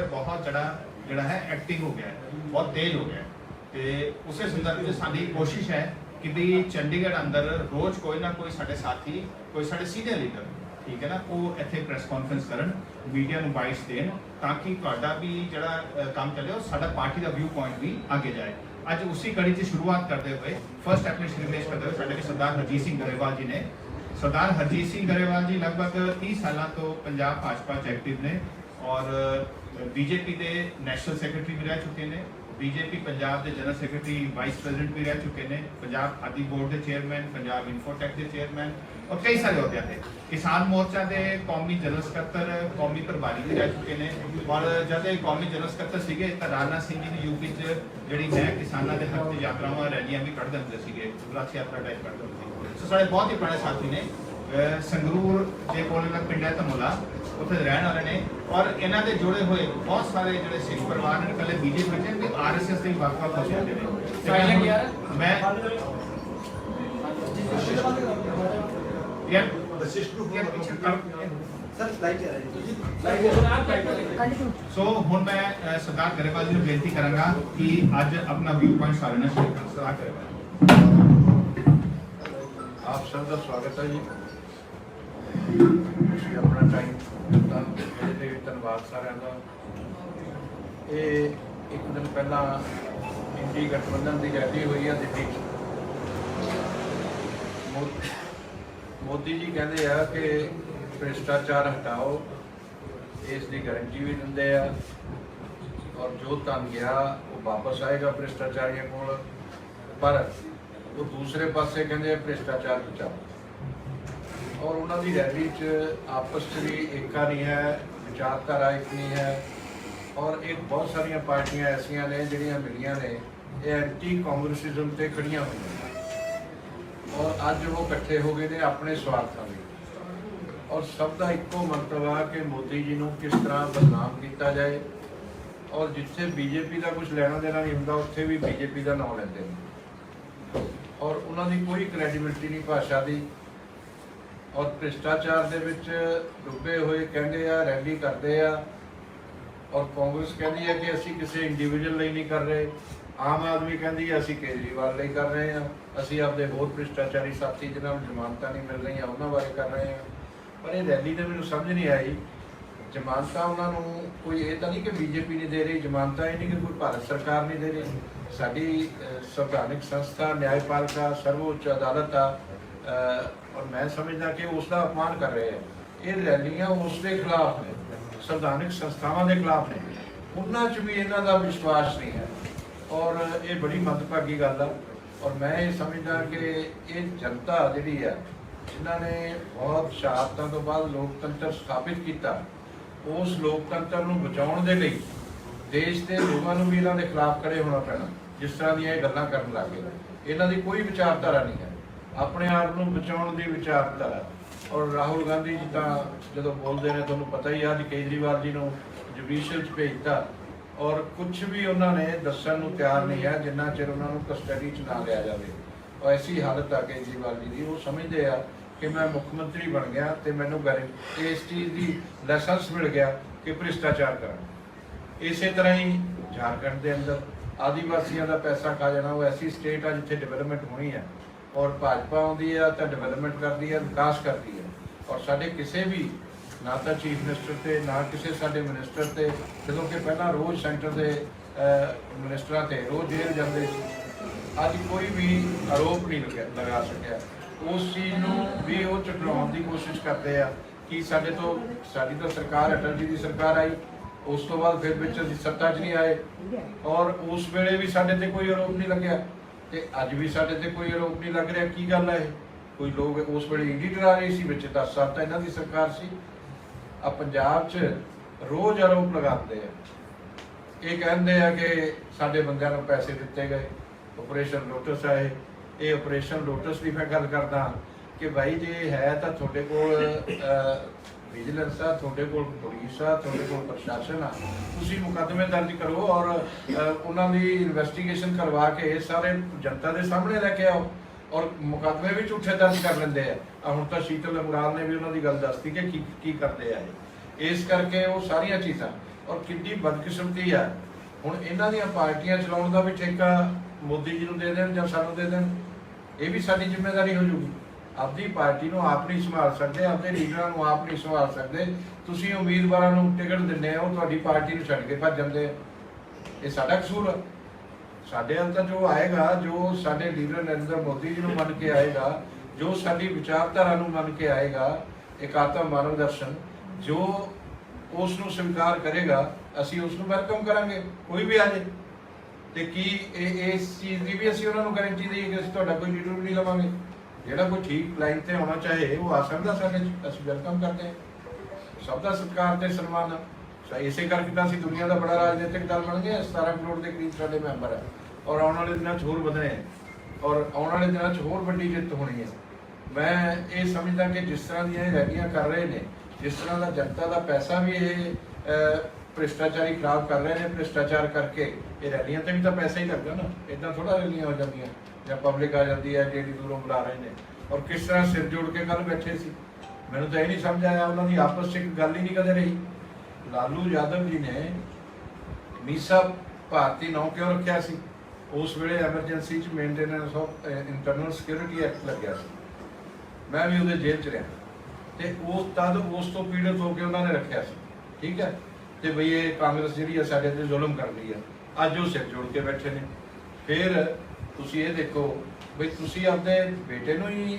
ਬਹੁਤ ਜਿਹੜਾ ਜਿਹੜਾ ਹੈ ਐਕਟਿਵ ਹੋ ਗਿਆ ਹੈ ਬਹੁਤ ਤੇਜ਼ ਹੋ ਗਿਆ ਹੈ। ਤੇ ਉਸੇ ਸੰਦਰਭ ਵਿੱਚ ਸਾਡੀ ਕੋਸ਼ਿਸ਼ ਹੈ ਕਿ ਵੀ ਚੰਡੀਗੜ੍ਹ ਅੰਦਰ ਰੋਜ਼ ਕੋਈ ਨਾ ਕੋਈ ਸਾਡੇ ਸਾਥੀ ਕੋਈ ਸਾਡੇ ਸੀਨੀਅਰ ਲੀਡਰ ਠੀਕ ਹੈ ਨਾ ਉਹ ਇੱਥੇ ਪ੍ਰੈਸ ਕਾਨਫਰੰਸ ਕਰਨ ਮੀਡੀਆ ਨੂੰ ਬਾਈਟਸ ਦੇਣ ਤਾਂ ਕਿ ਤੁਹਾਡਾ ਵੀ ਜਿਹੜਾ ਅ, ਕੰਮ ਚੱਲੇ ਉਹ ਸਾਡਾ ਪਾਰਟੀ ਦਾ ਵਿਊ ਪੁਆਇੰਟ ਵੀ ਅੱਗੇ ਜਾਏ। ਅੱਜ ਉਸੇ ਕੜੀ ਦੀ ਸ਼ੁਰੂਆਤ ਕਰਦੇ ਹੋਏ ਫਰਸਟ ਐਪਲੀਕੇਸ਼ਨ ਪੇਸ਼ ਕਰਦੇ ਹੋਏ ਸਾਡੇ ਕੋਲ ਸਰਦਾਰ ਹਰਜੀਤ ਸਿੰਘ ਗਰੇਵਾਲ ਜੀ ਨੇ। ਸਰਦਾਰ ਹਰਜੀਤ ਸਿੰਘ ਗਰੇਵਾਲ ਜੀ ਲਗਭਗ 30 ਸਾਲਾਂ ਤੋਂ ਪੰਜਾਬ ਭਾਜਪਾ 'ਚ ਐਕਟਿਵ ਨੇ। ਔਰ ਬੀਜੇਪੀ ਦੇ ਨੈਸ਼ਨਲ ਸੈਕਟਰੀ ਵੀ ਰਹਿ ਚੁੱਕੇ ਨੇ। ਬੀਜੇਪੀ ਪੰਜਾਬ ਦੇ ਜਨਰਲ ਸੈਕਟਰੀ, ਵਾਈਸ ਪ੍ਰੈਜ਼ੀਡੈਂਟ ਵੀ ਰਹਿ ਚੁੱਕੇ ਨੇ। ਪੰਜਾਬ ਖਾਦੀ ਬੋਰਡ ਦੇ ਚੇਅਰਮੈਨ, ਪੰਜਾਬ ਇਨਫੋਟੈਕ ਦੇ ਚੇਅਰਮੈਨ ਔਰ ਕਈ ਸਾਰੇ ਅਹੁਦਿਆਂ ਤੇ। ਕਿਸਾਨ ਮੋਰਚਾ ਦੇ ਕੌਮੀ ਜਨਰਲ ਸਕੱਤਰ, ਕੌਮੀ ਪ੍ਰਭਾਰੀ ਵੀ ਰਹਿ ਚੁੱਕੇ ਨੇ। ਔਰ ਜਦ ਇਹ ਕੌਮੀ ਜਨਰਲ ਸਕੱਤਰ ਸੀਗੇ ਤਾਂ ਰਾਜਨਾਥ ਸਿੰਘ ਜੀ ਨੇ ਯੂਪੀ 'ਚ ਜਿਹੜੀ ਮੈਂ ਕਿਸਾਨਾਂ ਦੇ ਹੱਕ 'ਚ ਯਾਤਰਾਵਾਂ, ਰੈਲੀਆਂ ਵੀ ਕੱਢਦੇ ਹੁੰਦੇ ਸੀਗੇ। ਰਥ ਯਾਤਰਾ ਟਾਈਪ ਕੱਢਦੇ ਹੁੰਦੇ ਸੀ ਸੋ ਸਾਡੇ ਬਹੁਤ ਹੀ ਪੁਰਾਣੇ ਸਾਥੀ ਨੇ ਸੰਗਰੂਰ ਦੇ ਕੋਲ ਦਾ ਪਿੰਡ ਹੈ ਧਮੋਲਾ। ਉੱਥੇ ਰਹਿਣ ਵਾਲੇ ਨੇ। ਔਰ ਇਹਨਾਂ ਦੇ ਜੁੜੇ ਹੋਏ ਬਹੁਤ ਸਾਰੇ ਜਿਹੜੇ ਸਿੱਖ ਪਰਿਵਾਰ ਨੇ ਕੱਲੇ ਬੀਜੇਪੀ ਵਿੱਚ ਤੇ ਆਰਐਸਐਸ ਦੇ ਵੀ ਵੱਖ-ਵੱਖ ਹੋ ਜਾਂਦੇ ਨੇ। Silent ਯਾਰ। ਮੈਂ ਯਾਰ ਵਸ਼ਿਸ਼ਟ ਨੂੰ ਯਾਰ ਪਿੱਛੇ ਕਰ- ਸਰ ਲਾਈਟ ਆ ਰਹੀ ਹੈ ਸੋ ਹੁਣ ਮੈਂ ਸਰਦਾਰ ਗਰੇਵਾਲ ਜੀ ਨੂੰ ਬੇਨਤੀ ਕਰਾਂਗਾ ਕਿ ਅੱਜ ਆਪਣਾ ਵਿਊ ਪੁਆਇੰਟ ਸਾਰੇ ਨਾਲ ਸ਼ੇਅਰ ਕਰਨ ਸਰਦਾਰ ਗਰੇਵਾਲ ਆਪ ਸਭ ਦਾ ਸਵਾਗਤ ਹੈ ਜੀ। ਆਪਣਾ ਟਾਈਮ ਦਿੱਤਾ। ਇਹਦੇ ਲਈ ਧੰਨਵਾਦ ਸਾਰਿਆਂ ਦਾ। ਇਹ ਇੱਕ ਦਿਨ ਪਹਿਲਾਂ ਇੰਡੀ ਗਠਬੰਧਨ ਦੀ ਰੈਲੀ ਹੋਈ ਆ ਦਿੱਲੀ। 'ਚ ਮੋ- ਮੋਦੀ ਜੀ ਕਹਿੰਦੇ ਆ ਕਿ ਭ੍ਰਿਸ਼ਟਾਚਾਰ ਹਟਾਓ, ਇਸ ਦੀ ਗਾਰੰਟੀ ਵੀ ਦਿੰਦੇ ਆ। ਔਰ ਜੋ ਧਨ ਗਿਆ, ਉਹ ਵਾਪਸ ਆਏਗਾ ਭ੍ਰਿਸ਼ਟਾਚਾਰੀਆਂ ਕੋਲ। ਪਰ ਉਹ ਦੂਸਰੇ ਪਾਸੇ ਕਹਿੰਦੇ ਭ੍ਰਿਸ਼ਟਾਚਾਰ ਬਚਾਓ। ਔਰ ਉਹਨਾਂ ਦੀ ਰੈਲੀ 'ਚ ਆਪਸ 'ਚ ਵੀ ਏਕਾ ਨਹੀਂ ਹੈ। ਵਿਚਾਰਧਾਰਾ ਇੱਕ ਹੈ। ਔਰ ਇਹ ਬਹੁਤ ਸਾਰੀਆਂ ਪਾਰਟੀਆਂ ਐਸੀਆਂ ਨੇ ਜਿਹੜੀਆਂ ਮਿਲੀਆਂ ਨੇ, ਇਹ ਐਂਟੀ ਕਾਂਗਰਸਿਜ਼ਮ ਤੇ ਖੜੀਆਂ ਹੋਈਆਂ ਔਰ ਅੱਜ ਉਹ ਇਕੱਠੇ ਹੋ ਗਏ ਨੇ ਆਪਣੇ ਸਵਾਰਥਾਂ ਲਈ। ਔਰ ਸਭ ਦਾ ਇੱਕੋ ਮੰਤਵ ਆ ਕਿ ਮੋਦੀ ਜੀ ਨੂੰ ਕਿਸ ਤਰ੍ਹਾਂ ਬਦਨਾਮ ਕੀਤਾ ਜਾਏ। ਔਰ ਜਿੱਥੇ ਬੀਜੇਪੀ ਦਾ ਕੁਝ ਲੈਣਾ ਦੇਣਾ ਨਹੀਂ ਹੁੰਦਾ, ਉੱਥੇ ਵੀ ਬੀਜੇਪੀ ਦਾ ਨਾਮ ਲੈਂਦੇ ਨੇ। ਔਰ ਉਹਨਾਂ ਦੀ ਕੋਈ ਕ੍ਰੈਡੀਬਿਲਟੀ ਨਹੀਂ ਭਾਸ਼ਾ ਦੀ। ਔਰ ਭ੍ਰਿਸ਼ਟਾਚਾਰ ਦੇ ਵਿੱਚ ਡੁੱਬੇ ਹੋਏ ਕਹਿੰਦੇ ਆ ਰੈਲੀ ਕਰਦੇ ਆ ਔਰ ਕਾਂਗਰਸ ਕਹਿੰਦੀ ਹੈ ਕਿ ਅਸੀਂ ਕਿਸੇ ਇੰਡੀਵਿਜੂਅਲ ਲਈ ਨਹੀਂ ਕਰ ਰਹੇ। ਆਮ ਆਦਮੀ ਕਹਿੰਦੀ ਹੈ, ਅਸੀਂ ਕੇਜਰੀਵਾਲ ਲਈ ਕਰ ਰਹੇ ਹਾਂ। ਅਸੀਂ ਆਪਦੇ ਹੋਰ ਭ੍ਰਿਸ਼ਟਾਚਾਰੀ ਸਾਥੀ ਜਿਹਨਾਂ ਨੂੰ ਜ਼ਮਾਨਤਾਂ ਨਹੀਂ ਮਿਲ ਰਹੀਆਂ, ਉਹਨਾਂ ਬਾਰੇ ਕਰ ਰਹੇ ਹਾਂ। ਪਰ ਇਹ ਰੈਲੀ ਦੇ ਮੈਨੂੰ ਸਮਝ ਨਹੀਂ ਆਈ। ਜ਼ਮਾਨਤਾਂ ਉਹਨਾਂ ਨੂੰ ਕੋਈ ਇਹ ਤਾਂ ਨਹੀਂ ਕਿ ਬੀਜੇਪੀ ਨਹੀਂ ਦੇ ਰਹੀ, ਜ਼ਮਾਨਤਾਂ ਇਹ ਨਹੀਂ ਕਿ ਕੋਈ ਭਾਰਤ ਸਰਕਾਰ ਨਹੀਂ ਦੇ ਰਹੀ। ਸਾਡੀ ਸੰਵਿਧਾਨਿਕ ਸੰਸਥਾ, ਨਿਆਂਪਾਲਿਕਾ, ਸਰਵਉੱਚ ਅਦਾਲਤ ਆ ਔਰ ਮੈਂ ਸਮਝਦਾ ਕਿ ਉਸ ਦਾ ਅਪਮਾਨ ਕਰ ਰਹੇ ਹੈ ਇਹ ਰੈਲੀਆਂ ਉਸ ਦੇ ਖਿਲਾਫ ਨੇ, ਸੰਵਿਧਾਨਿਕ ਸੰਸਥਾਵਾਂ ਦੇ ਖਿਲਾਫ ਨੇ। ਉਹਨਾਂ 'ਚ ਵੀ ਇਹਨਾਂ ਦਾ ਵਿਸ਼ਵਾਸ ਨਹੀਂ ਹੈ। ਔਰ ਇਹ ਬੜੀ ਮੰਦਭਾਗੀ ਗੱਲ ਆ। ਔਰ ਮੈਂ ਇਹ ਸਮਝਦਾ ਕਿ ਇਹ ਜਨਤਾ ਜਿਹੜੀ ਆ, ਜਿਨ੍ਹਾਂ ਨੇ ਬਹੁਤ ਸ਼ਹਾਦਤਾਂ ਤੋਂ ਬਾਅਦ ਲੋਕਤੰਤਰ ਸਥਾਪਿਤ ਕੀਤਾ, ਉਸ ਲੋਕਤੰਤਰ ਨੂੰ ਬਚਾਉਣ ਦੇ ਲਈ ਦੇਸ਼ ਦੇ ਲੋਕਾਂ ਨੂੰ ਵੀ ਇਹਨਾਂ ਦੇ ਖਿਲਾਫ ਖੜੇ ਹੋਣਾ ਪੈਣਾ, ਜਿਸ ਤਰ੍ਹਾਂ ਦੀਆਂ ਇਹ ਗੱਲਾਂ ਕਰਨ ਲੱਗੇ ਇਹਨਾਂ ਦੀ ਕੋਈ ਵਿਚਾਰਧਾਰਾ ਨਹੀਂ ਹੈ। ਆਪਣੇ ਆਪ ਨੂੰ ਬਚਾਉਣ ਦੀ ਵਿਚਾਰਧਾਰਾ। ਔਰ ਰਾਹੁਲ ਗਾਂਧੀ ਜੀ ਤਾਂ ਜਦੋਂ ਬੋਲਦੇ ਨੇ, ਤੁਹਾਨੂੰ ਪਤਾ ਹੀ ਆ, ਅੱਜ ਕੇਜਰੀਵਾਲ ਜੀ ਨੂੰ ਜੁਡੀਸ਼ੀਅਲ ਚ ਭੇਜਤਾ। ਔਰ ਕੁਝ ਵੀ ਉਹਨਾਂ ਨੇ ਦੱਸਣ ਨੂੰ ਤਿਆਰ ਨਹੀਂ ਹੈ ਜਿੰਨਾ ਚਿਰ ਉਹਨਾਂ ਨੂੰ ਕਸਟਡੀ ਚ ਨਾ ਲਿਆ ਜਾਵੇ। ਔਰ ਐਸੀ ਹਾਲਤ ਆ ਕੇਜਰੀਵਾਲ ਜੀ ਦੀ। ਉਹ ਸਮਝਦੇ ਆ ਕਿ ਮੈਂ ਮੁੱਖ ਮੰਤਰੀ ਬਣ ਗਿਆ ਤੇ ਮੈਨੂੰ ਗਾਰੰਟੀ ਇਸ ਚੀਜ਼ ਦੀ ਲਾਇਸੈਂਸ ਮਿਲ ਗਿਆ ਕਿ ਭ੍ਰਿਸ਼ਟਾਚਾਰ ਕਰਾਂ। ਇਸੇ ਤਰ੍ਹਾਂ ਹੀ ਝਾਰਖੰਡ ਦੇ ਅੰਦਰ ਆਦੀਵਾਸੀਆਂ ਦਾ ਪੈਸਾ ਖਾ ਜਾਣਾ, ਉਹ ਐਸੀ ਸਟੇਟ ਆ ਜਿੱਥੇ ਡਿਵੈਲਪਮੈਂਟ ਹੋਣੀ ਹੈ ਔਰ ਭਾਜਪਾ ਆਉਂਦੀ ਆ ਤਾਂ ਡਿਵੈਲਪਮੈਂਟ ਕਰਦੀ ਹੈ ਵਿਕਾਸ ਕਰਦੀ ਹੈ ਔਰ ਸਾਡੇ ਕਿਸੇ ਵੀ ਨਾ ਤਾਂ ਚੀਫ ਮਿਨਿਸਟਰ ਤੇ ਨਾ ਕਿਸੇ ਸਾਡੇ ਮਿਨਿਸਟਰ ਤੇ ਜਦੋਂ ਕਿ ਪਹਿਲਾਂ ਰੋਜ਼ ਸੈਂਟਰ ਦੇ ਅਹ, ਮਿਨਿਸਟਰਾਂ ਤੇ ਰੋਜ਼ ਜੇਲ੍ਹ ਜਾਂਦੇ ਸੀ। ਅੱਜ ਕੋਈ ਵੀ ਆਰੋਪ ਨਹੀਂ ਲਗਾ ਲਗਾ ਸਕਿਆ। ਉਸ ਚੀਜ਼ ਨੂੰ ਵੀ ਉਹ ਝਟਲਾਉਣ ਦੀ ਕੋਸ਼ਿਸ਼ ਕਰਦੇ ਆ ਕਿ ਸਾਡੇ ਤੋਂ ਸਾਡੀ ਤਾਂ ਸਰਕਾਰ ਅਟਲ ਜੀ ਦੀ ਸਰਕਾਰ ਆਈ। ਉਸ ਤੋਂ ਬਾਅਦ ਫਿਰ ਵਿੱਚ ਅਸੀਂ ਸੱਤਾ 'ਚ ਨਹੀਂ ਆਏ। ਔਰ ਉਸ ਵੇਲੇ ਵੀ ਸਾਡੇ ਤੇ ਕੋਈ ਆਰੋਪ ਨਹੀਂ ਲੱਗਿਆ। ਤੇ ਅੱਜ ਵੀ ਸਾਡੇ ਤੇ ਕੋਈ ਆਰੋਪ ਨਹੀਂ ਲੱਗ ਰਿਹਾ, ਕੀ ਗੱਲ ਹੈ ਇਹ? ਕੋਈ ਲੋਕ ਉਸ ਵੇਲੇ ਈਡੀ ਡਰਾ ਰਹੇ ਸੀ ਵਿੱਚ 10 ਸਾਲ ਤਾਂ ਇਹਨਾਂ ਦੀ ਸਰਕਾਰ ਸੀ। ਆ ਪੰਜਾਬ 'ਚ ਰੋਜ਼ ਆਰੋਪ ਲਗਾਉਂਦੇ ਆ। ਇਹ ਕਹਿੰਦੇ ਆ ਕਿ ਸਾਡੇ ਬੰਦਿਆਂ ਨੂੰ ਪੈਸੇ ਦਿੱਤੇ ਗਏ ਆਪਰੇਸ਼ਨ ਲੋਟਸ ਆ ਇਹ। ਇਹ ਆਪਰੇਸ਼ਨ ਲੋਟਸ ਦੀ ਮੈਂ ਗੱਲ ਕਰਦਾ ਕਿ ਭਾਈ ਜੇ ਹੈ ਤਾਂ ਤੁਹਾਡੇ ਕੋਲ ਵਿਜੀਲੈਂਸ ਆ, ਤੁਹਾਡੇ ਕੋਲ ਪੁਲਿਸ ਆ, ਤੁਹਾਡੇ ਕੋਲ ਪ੍ਰਸ਼ਾਸਨ ਆ, ਤੁਸੀਂ ਮੁਕੱਦਮੇ ਦਰਜ ਕਰੋ ਔਰ ਉਹਨਾਂ ਦੀ ਇਨਵੈਸਟੀਗੇਸ਼ਨ ਕਰਵਾ ਕੇ ਇਹ ਸਾਰੇ ਜਨਤਾ ਦੇ ਸਾਹਮਣੇ ਲੈ ਕੇ ਆਓ ਔਰ ਮੁਕੱਦਮੇ ਵੀ ਝੂਠੇ ਦਰਜ ਕਰ ਲੈਂਦੇ ਆ। ਆ ਹੁਣ ਤਾਂ ਸ਼ੀਤਲ ਅੰਗਰਾਲ ਨੇ ਵੀ ਉਹਨਾਂ ਦੀ ਗੱਲ ਦੱਸਤੀ ਕਿ ਕੀ ਕੀ ਕਰਦੇ ਆ ਇਹ। ਇਸ ਕਰਕੇ ਉਹ ਸਾਰੀਆਂ ਚੀਜ਼ਾਂ, ਔਰ ਕਿੰਨੀ ਬਦਕਿਸਮਤੀ ਆ। ਹੁਣ ਇਹਨਾਂ ਦੀਆਂ ਪਾਰਟੀਆਂ ਚਲਾਉਣ ਦਾ ਵੀ ਠੇਕਾ ਮੋਦੀ ਜੀ ਨੂੰ ਦੇ ਦੇਣ ਜਾਂ ਸਾਨੂੰ ਦੇ ਦੇਣ, ਇਹ ਵੀ ਸਾਡੀ ਜ਼ਿੰਮੇਵਾਰੀ ਹੋ ਜੂਗੀ। ਆਪਦੀ ਪਾਰਟੀ ਨੂੰ ਆਪ ਨਹੀਂ ਸੰਭਾਲ ਸਕਦੇ, ਆਪਦੇ ਲੀਡਰਾਂ ਨੂੰ ਆਪ ਨਹੀਂ ਸੰਭਾਲ ਸਕਦੇ। ਤੁਸੀਂ ਉਮੀਦਵਾਰਾਂ ਨੂੰ ਟਿਕਟ ਦਿੰਦੇ ਹੋ, ਤੁਹਾਡੀ ਪਾਰਟੀ ਨੂੰ ਛੱਡ ਕੇ ਭੱਜ ਜਾਂਦੇ ਆ ਇਹ ਸਾਡਾ ਕਸੂਰ ਆ। ਸਾਡੇ ਅੰਦਰ ਜੋ ਆਏਗਾ, ਜੋ ਸਾਡੇ ਲੀਡਰ ਨਰਿੰਦਰ ਮੋਦੀ ਜੀ ਨੂੰ ਮੰਨ ਕੇ ਆਏਗਾ, ਜੋ ਸਾਡੀ ਵਿਚਾਰਧਾਰਾ ਨੂੰ ਮੰਨ ਕੇ ਆਏਗਾ ਇੱਕ ਆਤਮ ਮਾਨਵ ਦਰਸ਼ਨ, ਜੋ ਉਸ ਨੂੰ ਸਵੀਕਾਰ ਕਰੇਗਾ, ਅਸੀਂ ਉਸ ਨੂੰ ਵੈਲਕਮ ਕਰਾਂਗੇ, ਕੋਈ ਵੀ ਆ ਜਾਏ ਤੇ ਕੀ ਇਹ ਇਸ ਚੀਜ਼ ਦੀ ਵੀ ਅਸੀਂ ਉਹਨਾਂ ਨੂੰ ਗਾਰੰਟੀ ਦੇਈਏ ਕਿ ਅਸੀਂ ਤੁਹਾਡਾ ਕੋਈ ਲੀਡਰ ਵੀ ਨਹੀਂ ਲਵਾਂਗੇ? ਜਿਹੜਾ ਕੋਈ ਠੀਕ ਲਾਈਨ ਤੇ ਆਉਣਾ ਚਾਹੇ ਉਹ ਆ ਸਕਦਾ ਸਾਡੇ 'ਚ, ਅਸੀਂ ਵੈਲਕਮ ਕਰਦੇ ਹਾਂ। ਸਭ ਦਾ ਸਤਿਕਾਰ ਤੇ ਸਨਮਾਨ। ਆ ਸੋ ਇਸੇ ਕਰਕੇ ਤਾਂ ਅਸੀਂ ਦੁਨੀਆ ਦਾ ਬੜਾ ਰਾਜਨੀਤਿਕ ਦਲ ਬਣ ਗਏ ਹਾਂ। 17 ਕਰੋੜ ਦੇ ਕਰੀਬ ਸਾਡੇ ਮੈਂਬਰ ਹੈ। ਔਰ ਆਉਣ ਵਾਲੇ ਦਿਨਾਂ 'ਚ ਹੋਰ ਵਧਣੇ ਹੈ। ਔਰ ਆਉਣ ਵਾਲੇ ਦਿਨਾਂ 'ਚ ਹੋਰ ਵੱਡੀ ਜਿੱਤ ਹੋਣੀ ਹੈ। ਮੈਂ ਇਹ ਸਮਝਦਾ ਕਿ ਜਿਸ ਤਰ੍ਹਾਂ ਦੀਆਂ ਇਹ ਰੈਲੀਆਂ ਕਰ ਰਹੇ ਨੇ ਜਿਸ ਤਰ੍ਹਾਂ ਦਾ ਜਨਤਾ ਦਾ ਪੈਸਾ ਵੀ ਇਹ ਭ੍ਰਿਸ਼ਟਾਚਾਰੀ ਖਰਾਬ ਕਰ ਰਹੇ ਨੇ, ਭ੍ਰਿਸ਼ਟਾਚਾਰ ਕਰਕੇ। ਇਹ ਰੈਲੀਆਂ ਤੇ ਵੀ ਤਾਂ ਪੈਸਾ ਹੀ ਲੱਗਦਾ ਨਾ। ਇਦਾਂ ਥੋੜਾ ਰੈਲੀਆਂ ਹੋ ਜਾਂਦੀਆਂ, ਜਾਂ ਪਬਲਿਕ ਆ ਜਾਂਦੀ ਹੈ, ਜਿਹੜੀ ਦੂਰੋਂ ਬੁਲਾ ਰਹੇ ਨੇ। ਔਰ ਕਿਸ ਤਰ੍ਹਾਂ ਸਿਰ ਜੋੜ ਕੇ ਕੱਲ ਬੈਠੇ ਸੀ? ਮੈਨੂੰ ਤਾਂ ਇਹ ਨਹੀਂ ਸਮਝ ਆਇਆ ਉਹਨਾਂ ਦੀ ਆਪਸ 'ਚ ਇੱਕ ਗੱਲ ਹੀ ਨਹੀਂ ਕਦੇ ਰਹੀ। ਲਾਲੂ ਯਾਦਵ ਜੀ ਨੇ ਮੀਸਾ ਭਾਰਤੀ ਨੌ ਕਿਉਂ ਰੱਖਿਆ ਸੀ? ਉਸ ਵੇਲੇ ਐਮਰਜੈਂਸੀ 'ਚ maintenance of internal security act ਲੱਗਿਆ ਸੀ। ਮੈਂ ਵੀ ਉਹਦੇ ਜੇਲ੍ਹ 'ਚ ਰਿਹਾ। ਤੇ ਉਸ ਤਦ ਉਸ ਤੋਂ ਪੀੜਤ ਹੋ ਕੇ ਉਹਨਾਂ ਨੇ ਰੱਖਿਆ ਸੀ। ਠੀਕ ਹੈ? ਤੇ ਬਈ ਇਹ ਕਾਂਗਰਸ ਜਿਹੜੀ ਆ ਸਾਡੇ ਤੇ ਜ਼ੁਲਮ ਕਰ ਰਹੀ ਆ। ਅੱਜ ਉਹ ਸਿਰ ਜੋੜ ਕੇ ਬੈਠੇ ਨੇ। ਫਿਰ ਤੁਸੀਂ ਇਹ ਦੇਖੋ ਬਈ ਤੁਸੀਂ ਆਪਣੇ ਬੇਟੇ ਨੂੰ ਹੀ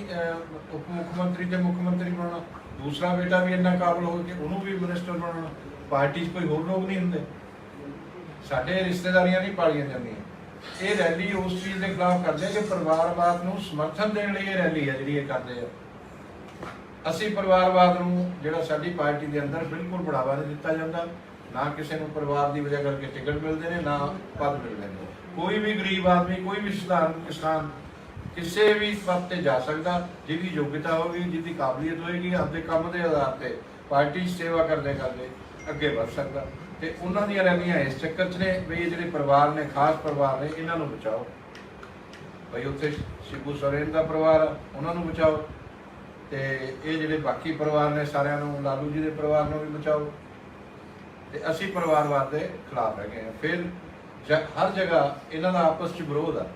ਉਪ ਮੁੱਖ ਮੰਤਰੀ ਤੇ ਮੁੱਖ ਮੰਤਰੀ ਬਣਾਉਣਾ। ਦੂਸਰਾ ਬੇਟਾ ਵੀ ਇੰਨਾ ਕਾਬਲ ਹੋ ਕੇ ਉਹਨੂੰ ਵੀ ਮਿਨਿਸਟਰ ਬਣਾਉਣਾ। ਪਾਰਟੀ 'ਚ ਕੋਈ ਹੋਰ ਲੋਕ ਨਹੀਂ ਹੁੰਦੇ। ਸਾਡੇ ਰਿਸ਼ਤੇਦਾਰੀਆਂ ਨਹੀਂ ਪਾਲੀਆਂ ਜਾਂਦੀਆਂ। ਇਹ ਰੈਲੀ ਉਸ ਚੀਜ਼ ਦੇ ਖਿਲਾਫ ਕਰਦੇ ਕਿ ਪਰਿਵਾਰਵਾਦ ਨੂੰ ਸਮਰਥਨ ਦੇਣ ਲਈ ਇਹ ਰੈਲੀ ਹੈ ਜਿਹੜੀ ਇਹ ਕਰਦੇ ਆ। ਅਸੀਂ ਪਰਿਵਾਰਵਾਦ ਨੂੰ ਜਿਹੜਾ ਸਾਡੀ ਪਾਰਟੀ ਦੇ ਅੰਦਰ ਬਿਲਕੁਲ ਬੜਾਵਾ ਨਹੀਂ ਦਿੱਤਾ ਜਾਂਦਾ। ਨਾ ਕਿਸੇ ਨੂੰ ਪਰਿਵਾਰ ਦੀ ਵਜ੍ਹਾ ਕਰਕੇ ਟਿਕਟ ਮਿਲਦੇ ਨੇ ਨਾ ਪਦ ਮਿਲਦੇ ਨੇ। ਕੋਈ ਵੀ ਗਰੀਬ ਆਦਮੀ ਕੋਈ ਵੀ ਸਧਾਰਨ ਕਿਸਾਨ ਕਿਸੇ ਵੀ ਪਦ ਤੇ ਜਾ ਸਕਦਾ ਜਿਹਦੀ ਯੋਗਤਾ ਹੋਵੇਗੀ ਜਿਹਦੀ ਕਾਬਲੀਅਤ ਹੋਏਗੀ ਆਪਦੇ ਕੰਮ ਦੇ ਆਧਾਰ ਤੇ ਪਾਰਟੀ 'ਚ ਸੇਵਾ ਕਰਦੇ ਕਰਦੇ ਅੱਗੇ ਵਧ ਸਕਦਾ। ਤੇ ਉਹਨਾਂ ਦੀਆਂ ਰੈਲੀਆਂ ਇਸ ਚੱਕਰ 'ਚ ਨੇ ਵੀ ਇਹ ਜਿਹੜੇ ਪਰਿਵਾਰ ਨੇ ਖਾਸ ਪਰਿਵਾਰ ਨੇ ਇਹਨਾਂ ਨੂੰ ਬਚਾਓ। ਭਈ ਉੱਥੇ ਸ਼ਿਬੂ ਸੋਰੇਨ ਦਾ ਪਰਿਵਾਰ ਆ, ਉਹਨਾਂ ਨੂੰ ਬਚਾਓ। ਤੇ ਇਹ ਜਿਹੜੇ ਬਾਕੀ ਪਰਿਵਾਰ ਨੇ ਸਾਰਿਆਂ ਨੂੰ, ਲਾਲੂ ਜੀ ਦੇ ਪਰਿਵਾਰ ਨੂੰ ਵੀ ਬਚਾਓ ਤੇ ਅਸੀਂ ਪਰਿਵਾਰਵਾਦ ਦੇ ਖਿਲਾਫ ਹੈਗੇ ਆ ਫਿਰ ਜ- ਹਰ ਜਗ੍ਹਾ ਇਹਨਾਂ ਦਾ ਆਪਸ ਵਿੱਚ ਵਿਰੋਧ ਆ।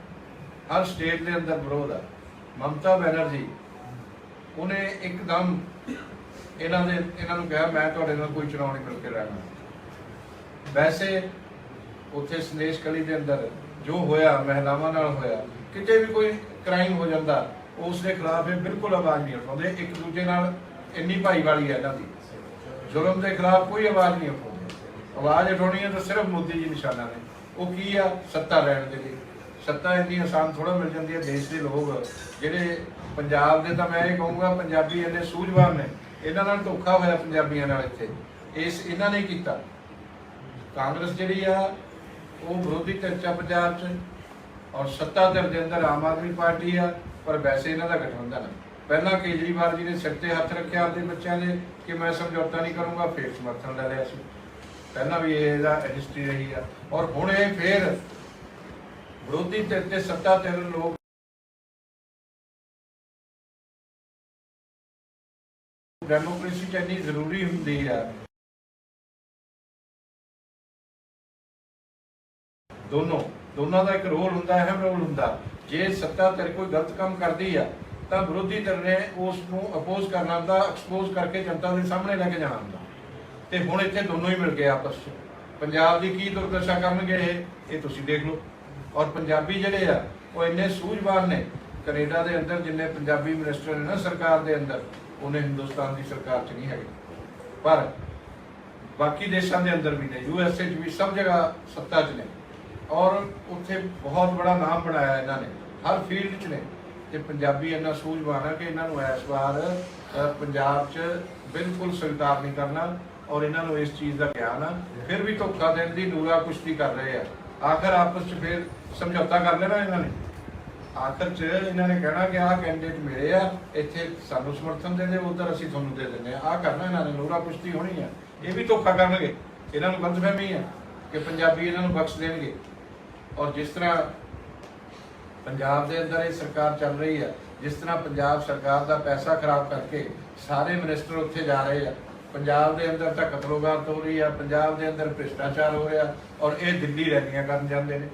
ਹਰ ਸਟੇਟ ਦੇ ਅੰਦਰ ਵਿਰੋਧ ਆ। ਮਮਤਾ ਬੈਨਰਜੀ, ਉਹਨੇ ਇੱਕਦਮ ਇਹਨਾਂ ਦੇ, ਇਹਨਾਂ ਨੂੰ ਕਿਹਾ, ਮੈਂ ਤੁਹਾਡੇ ਨਾਲ ਕੋਈ ਚੁਣਾਵ ਨਹੀਂ ਮਿਲ ਕੇ ਰਹਿਣਾ। ਵੈਸੇ ਉੱਥੇ ਸੰਦੇਸ਼ ਕਲੀ ਦੇ ਅੰਦਰ ਜੋ ਹੋਇਆ, ਮਹਿਲਾਵਾਂ ਨਾਲ ਹੋਇਆ, ਕਿਤੇ ਵੀ ਕੋਈ ਕ੍ਰਾਈਮ ਹੋ ਜਾਂਦਾ ਉਸ ਦੇ ਖਿਲਾਫ ਇਹ ਬਿਲਕੁਲ ਆਵਾਜ਼ ਨਹੀਂ ਉਠਾਉਂਦੇ। ਇੱਕ ਦੂਜੇ ਨਾਲ ਇੰਨੀ ਭਾਈਵਾਲੀ ਹੈ ਇਹਨਾਂ ਦੀ। ਜ਼ੁਲਮ ਦੇ ਖਿਲਾਫ ਕੋਈ ਆਵਾਜ਼ ਨਹੀਂ ਉਠਾਉਂਦੇ। ਆਵਾਜ਼ ਉਠਾਉਣੀ ਹੈ ਤਾਂ ਸਿਰਫ ਮੋਦੀ ਜੀ ਨਿਸ਼ਾਨਾ ਨੇ। ਉਹ ਕੀ ਆ? ਸੱਤਾ ਲੈਣ ਦੇ ਲਈ। ਸੱਤਾ ਇੰਨੀ ਆਸਾਨ ਥੋੜਾ ਮਿਲ ਜਾਂਦੀ ਹੈ ਦੇਸ਼ ਦੇ ਲੋਕ। ਜਿਹੜੇ ਪੰਜਾਬ ਦੇ ਤਾਂ ਮੈਂ ਇਹ ਕਹੂੰਗਾ, ਪੰਜਾਬੀ ਇੰਨੇ ਸੂਝਵਾਨ ਨੇ। ਇਹਨਾਂ ਨਾਲ ਧੋਖਾ ਹੋਇਆ ਪੰਜਾਬੀਆਂ ਨਾਲ ਇੱਥੇ। ਇਸ ਇਹਨਾਂ ਨੇ ਕੀਤਾ। ਕਾਂਗਰਸ ਜਿਹੜੀ ਆ, ਉਹ ਵਿਰੋਧੀ ਧਿਰ ਆ ਪੰਜਾਬ ਚ ਔਰ ਸੱਤਾ ਧਿਰ ਦੇ ਅੰਦਰ ਆਮ ਆਦਮੀ ਪਾਰਟੀ ਆ। ਪਰ ਵੈਸੇ ਇਹਨਾਂ ਦਾ ਗਠਬੰਧਨ ਪਹਿਲਾਂ ਕੇਜਰੀਵਾਲ ਜੀ ਨੇ ਸਿਰ ਤੇ ਹੱਥ ਰੱਖਿਆ ਆਪਣੇ ਬੱਚਿਆਂ ਦੇ ਕਿ ਮੈਂ ਸਮਝੌਤਾ ਨਹੀਂ ਕਰੂੰਗਾ, ਫਿਰ ਸਮਰਥਨ ਲੈ ਲਿਆ ਸੀ। ਪਹਿਲਾਂ ਵੀ ਇਹਦਾ ਹਿਸਟਰੀ ਰਹੀ ਆ। ਔਰ ਹੁਣ ਇਹ ਫਿਰ ਵਿਰੋਧੀ ਧਿਰ ਤੇ ਸੱਤਾ ਧਿਰ ਲੋਕ ਡੈਮੋਕ੍ਰੇਸੀ ਚ ਇੰਨੀ ਜ਼ਰੂਰੀ ਹੁੰਦੀ ਆ। ਦੋਨੋਂ, ਦੋਨਾਂ ਦਾ ਇੱਕ ਰੋਲ ਹੁੰਦਾ ਹੈ ਅਹਿਮ ਰੋਲ ਹੁੰਦਾ। ਜੇ ਸੱਤਾ ਤੇਰੇ ਕੋਈ ਗਲਤ ਕੰਮ ਕਰਦੀ ਆ, ਤਾਂ ਵਿਰੋਧੀ ਧਿਰ ਨੇ ਉਸ ਨੂੰ ਅਪੋਜ਼ ਕਰਨਾ ਹੁੰਦਾ ਐਕਸਪੋਜ਼ ਕਰਕੇ ਜਨਤਾ ਦੇ ਸਾਹਮਣੇ ਲੈ ਕੇ ਜਾਣਾ ਹੁੰਦਾ। ਤੇ ਹੁਣ ਇੱਥੇ ਦੋਨੋਂ ਹੀ ਮਿਲ ਗਏ ਆਪਸ ਵਿੱਚ ਪੰਜਾਬ ਦੀ ਕੀ ਦੁਰਦਸ਼ਾ ਕਰਨਗੇ ਇਹ ਇਹ ਤੁਸੀਂ ਦੇਖ ਲਓ। ਔਰ ਪੰਜਾਬੀ ਜਿਹੜੇ ਆ, ਉਹ ਇੰਨੇ ਸੂਝਵਾਨ ਨੇ, ਕੈਨੇਡਾ ਦੇ ਅੰਦਰ ਜਿੰਨੇ ਪੰਜਾਬੀ ਮਿਨਿਸਟਰ ਨੇ ਨਾ ਸਰਕਾਰ ਦੇ ਅੰਦਰ, ਉਹਨੇ ਹਿੰਦੁਸਤਾਨ ਦੀ ਸਰਕਾਰ 'ਚ ਨਹੀਂ ਹੈਗੇ। ਪਰ ਬਾਕੀ ਦੇਸ਼ਾਂ ਦੇ ਅੰਦਰ ਵੀ ਨੇ ਯੂ ਐੱਸ ਏ 'ਚ ਵੀ ਸਭ ਜਗ੍ਹਾ ਸੱਤਾ 'ਚ ਨੇ। ਔਰ ਉੱਥੇ ਬਹੁਤ ਬੜਾ ਨਾਮ ਬਣਾਇਆ ਇਹਨਾਂ ਨੇ। ਹਰ ਫੀਲਡ 'ਚ ਨੇ। ਤੇ ਪੰਜਾਬੀ ਇੰਨਾ ਸੂਝਵਾਨ ਆ ਕਿ ਇਹਨਾਂ ਨੂੰ ਇਸ ਵਾਰ ਪੰਜਾਬ 'ਚ ਬਿਲਕੁਲ ਸਵੀਕਾਰ ਨਹੀਂ ਕਰਨਾ ਔਰ ਇਹਨਾਂ ਨੂੰ ਇਸ ਚੀਜ਼ ਦਾ ਗਿਆਨ ਆ। ਫਿਰ ਵੀ ਧੋਖਾ ਦੇਣ ਦੀ ਨੂਰਾ ਕੁਸ਼ਤੀ ਕਰ ਰਹੇ ਆ। ਆਖਰ ਆਪਸ 'ਚ ਫਿਰ ਸਮਝੌਤਾ ਕਰ ਲੈਣਾ ਇਹਨਾਂ ਨੇ। ਆਖਰ 'ਚ ਇਹਨਾਂ ਨੇ ਕਹਿਣਾ ਕਿ ਆਹ ਕੈਂਡੀਡੇਟ ਮਿਲੇ ਆ, ਇੱਥੇ ਸਾਨੂੰ ਸਮਰਥਨ ਦੇ ਦੇ, ਉਧਰ ਅਸੀਂ ਤੁਹਾਨੂੰ ਦੇ ਦਿੰਦੇ ਆ। ਆਹ ਕਰਨਾ ਇਹਨਾਂ ਨੇ, ਨੂਰਾ ਕੁਸ਼ਤੀ ਹੋਣੀ ਆ। ਇਹ ਵੀ ਧੋਖਾ ਕਰਨਗੇ। ਇਹਨਾਂ ਨੂੰ ਗਲਤਫਹਿਮੀ ਆ ਕਿ ਪੰਜਾਬੀ ਇਹਨਾਂ ਨੂੰ ਬਖਸ਼ ਦੇਣਗੇ। ਔਰ ਜਿਸ ਤਰ੍ਹਾਂ ਪੰਜਾਬ ਦੇ ਅੰਦਰ ਇਹ ਸਰਕਾਰ ਚੱਲ ਰਹੀ ਹੈ। ਜਿਸ ਤਰ੍ਹਾਂ ਪੰਜਾਬ ਸਰਕਾਰ ਦਾ ਪੈਸਾ ਖਰਾਬ ਕਰਕੇ ਸਾਰੇ ਮਿਨਿਸਟਰ ਉੱਥੇ ਜਾ ਰਹੇ ਆ। ਪੰਜਾਬ ਦੇ ਅੰਦਰ ਤਾਂ ਕਤਲੋਗਾਰਤ ਹੋ ਰਹੀ ਆ, ਪੰਜਾਬ ਦੇ ਅੰਦਰ ਭ੍ਰਿਸ਼ਟਾਚਾਰ ਹੋ ਰਿਹਾ ਔਰ ਇਹ ਦਿੱਲੀ ਰੈਲੀਆਂ ਕਰਨ ਜਾਂਦੇ ਨੇ।